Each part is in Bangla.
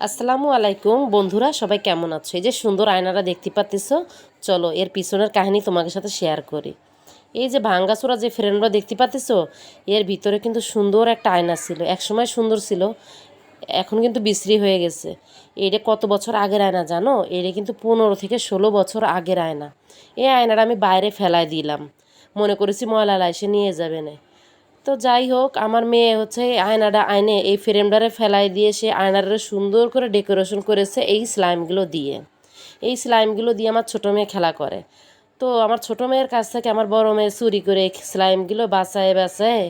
আসসালামু আলাইকুম। বন্ধুরা, সবাই কেমন আছো? এই যে সুন্দর আয়নাটা দেখতে পাচ্ছ চলো এর পিছনের কাহিনী তোমাদের সাথে শেয়ার করি। এই যে ভাঙ্গাচোরা যে ফ্রেমটা দেখতে পাচ্ছ এর ভিতরে কিন্তু সুন্দর একটা আয়না ছিল। একসময় সুন্দর ছিল, এখন কিন্তু বিশ্রী হয়ে গেছে। এটা কত বছর আগের আয়না জানো? এটা কিন্তু পনেরো থেকে ষোলো বছর আগের আয়না। এই আয়নাটা আমি বাইরে ফেলায় দিলাম। মনে করেছি ময়লা এসে নিয়ে যাবে না। তো যাই হোক, আমার মেয়ে হচ্ছে আয়নাটা আয়নে এই ফ্রেমটারে ফেলাই দিয়ে সে আয়নাটারে সুন্দর করে ডেকোরেশন করেছে এই স্লাইমগুলো দিয়ে। এই স্লাইমগুলো দিয়ে আমার ছোটো মেয়ে খেলা করে। তো আমার ছোটো মেয়ের কাছ থেকে আমার বড় মেয়ে চুরি করে স্লাইমগুলো বাঁচায় বাঁচায়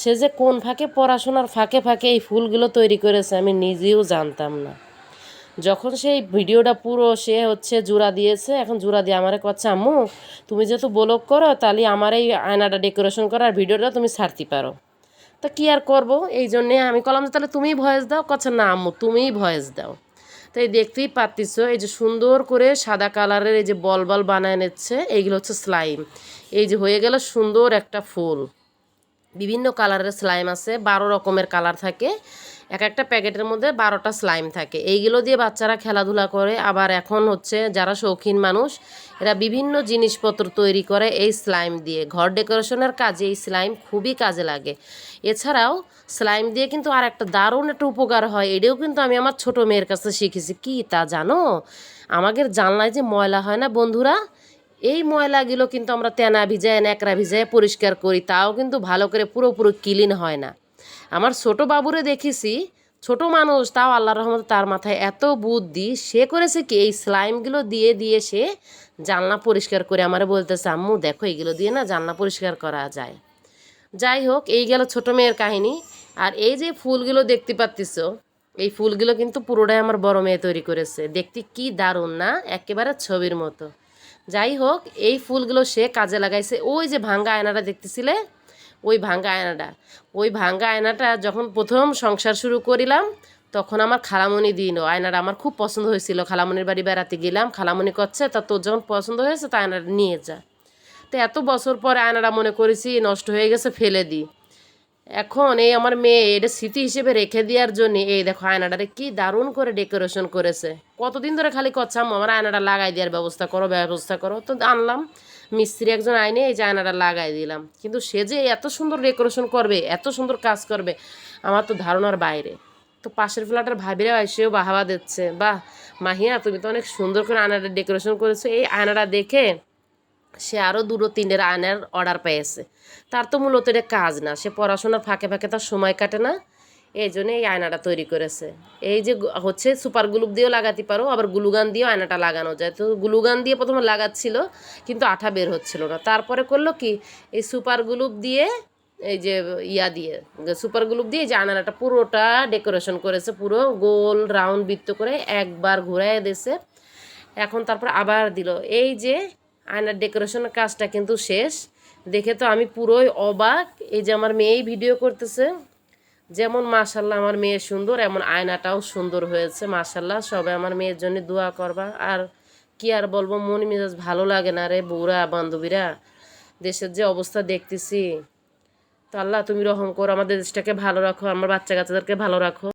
সে যে কোন ফাঁকে পড়াশোনার ফাঁকে ফাঁকে এই ফুলগুলো তৈরি করেছে আমি নিজেও জানতাম না। যখন সেই ভিডিওটা পুরো সে হচ্ছে জোড়া দিয়েছে, এখন জোড়া দিয়ে আমারে করছে আম্মু, তুমি যেহেতু ব্লগ করো, তাহলে আমার এই আয়নাটা ডেকোরেশন করার ভিডিওটা তুমি ছাড়তে পারো। তা কি আর করব? এই জন্যে আমি কলাম যে, তাহলে তুমিই ভয়েস দাও? কচ্ছে, না, আম্মু, তুমিই ভয়েস দাও। তো এই দেখতেই পাচ্ছিস এই যে সুন্দর করে সাদা কালারের এই যে বল বল বানায় নিচ্ছে, এইগুলো হচ্ছে স্লাইম। এই যে হয়ে গেল সুন্দর একটা ফুল। বিভিন্ন কালারের স্লাইম আছে, বারো রকমের কালার থাকে। এক একটা প্যাকেটের মধ্যে বারোটা স্লাইম থাকে। এইগুলো দিয়ে বাচ্চারা খেলাধুলা করে। আবার এখন হচ্ছে যারা শৌখিন মানুষ, এরা বিভিন্ন জিনিসপত্র তৈরি করে এই স্লাইম দিয়ে। ঘর ডেকোরেশনের কাজে এই স্লাইম খুবই কাজে লাগে। এছাড়াও স্লাইম দিয়ে কিন্তু আর একটা দারুণ একটা উপকার হয়। এটাও কিন্তু আমি আমার ছোট মেয়ের কাছে শিখেছি। কি তা জানো? আমাদের জানলায় যে ময়লা হয় না বন্ধুরা? এই ময়লাগুলো কিন্তু আমরা তেনা ভিজায় ন্যাকড়া ভিজায় পরিষ্কার করি, তাও কিন্তু ভালো করে পুরোপুরি ক্লিন হয় না। আমার ছোট বাবুরে দেখেছি, ছোট মানুষ, তাও আল্লাহ রহমত তার মাথায় এত বুদ্ধি, সে করেছে কি, এই স্লাইমগুলো দিয়ে দিয়ে সে জানলা পরিষ্কার করে আমারে বলতেছে, আম্মু, দেখো এইগুলো দিয়ে না জানলা পরিষ্কার করা যায়। যাই হোক, এই গেল ছোট মেয়ের কাহিনী। আর এই যে ফুলগুলো দেখতে পাচ্ছিস এই ফুলগুলো কিন্তু পুরোটাই আমার বড় মেয়ে তৈরি করেছে। দেখতে কি দারুণ না, একেবারে ছবির মতো। যাই হোক, এই ফুলগুলো সে কাজে লাগাইছে। ওই যে ভাঙ্গা আয়নাটা দেখতেছিলে? ওই ভাঙ্গা আয়নাটা। ওই ভাঙ্গা আয়নাটা যখন প্রথম সংসার শুরু করিলাম, তখন আমার খালামণি দিন। আয়নাটা আমার খুব পছন্দ হয়েছিল। খালামণির বাড়ি বেড়াতে গেলাম। খালামণি করছে তা তোর যখন পছন্দ হয়েছে, তা আয়নাটা নিয়ে যা। তো এত বছর পরে আয়নাটা মনে করেছি, নষ্ট হয়ে গেছে, ফেলে দিই। এখন এই আমার মেয়ে এটা স্মৃতি হিসেবে রেখে দেওয়ার জন্য, এই দেখো আয়নাটারে কি দারুণ করে ডেকোরেশন করেছে। কতদিন ধরে খালি করছাম আমার আয়নাটা লাগাই দেওয়ার ব্যবস্থা করো ব্যবস্থা করো। তো আনলাম, মিস্ত্রি একজন আইনে এই যে আয়নাটা লাগাই দিলাম। কিন্তু সে যে এত সুন্দর ডেকোরেশন করবে, এত সুন্দর কাজ করবে, আমার তো ধারণার বাইরে। তো পাশের ফ্ল্যাটের ভাবিরা এসেও বাহাবা দিচ্ছে, বাহ, মাহিয়া, তুমি তো অনেক সুন্দর করে আয়নাটা ডেকোরেশন করেছ। এই আয়নাটা দেখে সে আরও দুটো তিনটের আয়নার অর্ডার পেয়েছে। তার তো মূলত এটা কাজ না। সে পড়াশোনার ফাঁকে ফাঁকে তার সময় কাটে না। এই জন্য এই আয়নাটা তৈরি করেছে। এই যে হচ্ছে সুপার গ্লুপ দিয়েও লাগাতে পারো, আবার গ্লুগান দিয়েও আয়নাটা লাগানো যায়। তো গ্লুগান দিয়ে প্রথমে লাগাচ্ছিল, কিন্তু আঠা বের হচ্ছিল না। তারপরে করল কি? এই সুপার গ্লুপ দিয়ে এই যে ইয়া দিয়ে সুপার গ্লুপ দিয়ে যে আয়নাটা পুরোটা ডেকোরেশন করেছে, পুরো গোল রাউন্ড বৃত্ত করে একবার ঘুরাই দিয়েছে। এখন তারপর আবার দিল। এই যে আয়নার ডেকোরেশনের কাজটা কিন্তু শেষ। দেখে তো আমি পুরোই অবাক, এই যে আমার মেয়েই ভিডিও করতেছে। যেমন মাশাল্লাহ আমার মেয়ে সুন্দর, এমন আয়নাটাও সুন্দর হয়েছে, মাশাল্লাহ। সবাই আমার মেয়ের জন্য দোয়া করবা। আর কি আর বলব, মন মেজাজ ভালো লাগে না রে বউরা বান্ধবীরা। দেশের যে অবস্থা দেখতেছি। তো আল্লাহ তুমি রহম করো, আমাদের দেশটাকে ভালো রাখো, আমার বাচ্চা কাচ্চাদেরকে ভালো রাখো।